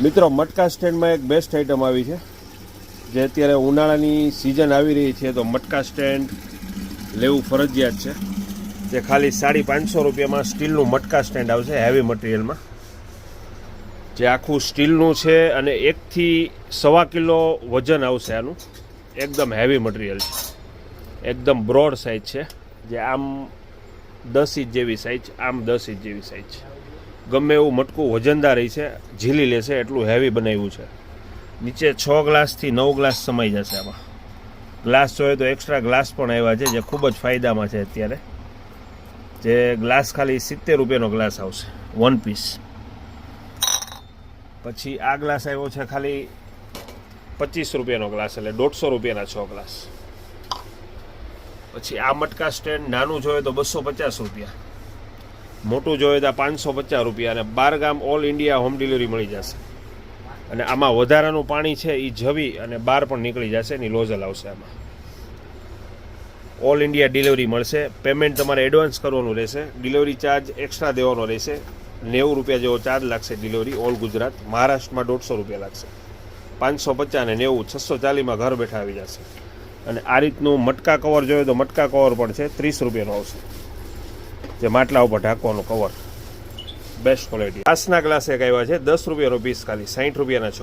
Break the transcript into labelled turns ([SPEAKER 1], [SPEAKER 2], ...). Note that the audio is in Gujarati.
[SPEAKER 1] મિત્રો, મટકા સ્ટેન્ડમાં એક બેસ્ટ આઇટમ આવી છે. જે અત્યારે ઉનાળાની સિઝન આવી રહી છે, તો મટકા સ્ટેન્ડ લેવું ફરજિયાત છે. જે ખાલી સાડી પાંચસો રૂપિયામાં સ્ટીલનું મટકા સ્ટેન્ડ આવશે હેવી મટીરિયલમાં જે આખું સ્ટીલનું છે અને એકથી સવા કિલો વજન આવશે આનું. એકદમ હેવી મટીરિયલ છે. એકદમ બ્રોડ સાઇઝ છે. જે આમ દસ ઇંચ જેવી સાઇઝ આમ દસ ઇંચ જેવી સાઇઝ છે. ગમે એવું મટકું વજનદાર છે, ઝીલી લેશે એટલું હેવી બનાવ્યું છે. નીચે છ ગ્લાસથી નવ ગ્લાસ સમાઈ જશે આમાં. ગ્લાસ જોઈએ તો એક્સ્ટ્રા ગ્લાસ પણ આવ્યા છે, જે ખૂબ જ ફાયદામાં છે અત્યારે. જે ગ્લાસ ખાલી સિત્તેર રૂપિયાનો ગ્લાસ આવશે વન પીસ પછી આ ગ્લાસ આવ્યો છે ખાલી પચીસ રૂપિયાનો ગ્લાસ, એટલે દોઢસો રૂપિયાના છ ગ્લાસ. પછી આ મટકા સ્ટેન્ડ નાનું જોઈએ તો બસો પચાસ રૂપિયા. મોટું જોઈએ તો પાંચસો પચાસ રૂપિયા અને બાર ગામ ઓલ ઇન્ડિયા હોમ ડિલિવરી મળી જશે. અને આમાં વધારાનું પાણી છે એ જવી અને બહાર પણ નીકળી જશે, એની લોઝલ આવશે આમાં. ઓલ ઇન્ડિયા ડિલિવરી મળશે. પેમેન્ટ તમારે એડવાન્સ કરવાનું રહેશે. ડિલિવરી ચાર્જ એક્સ્ટ્રા દેવાનો રહેશે. નેવું રૂપિયા જેવો ચાર્જ લાગશે ડિલિવરી ઓલ ગુજરાત મહારાષ્ટ્રમાં દોઢસો રૂપિયા લાગશે. પાંચસો પચાસ અને નેવું છસો ચાલીસમાં ઘર બેઠા આવી જશે. અને આ રીતનું મટકા કવર જોઈએ તો મટકા કવર પણ છે, ત્રીસ રૂપિયાનો આવશે. જે માટલા ઉપર ઢાંકવાનું કવર બેસ્ટ ક્વોલિટી આસના ગ્લાસ એક આવ્યા છે, દસ રૂપિયાનો પીસ ખાલી સાઠ રૂપિયાના છ.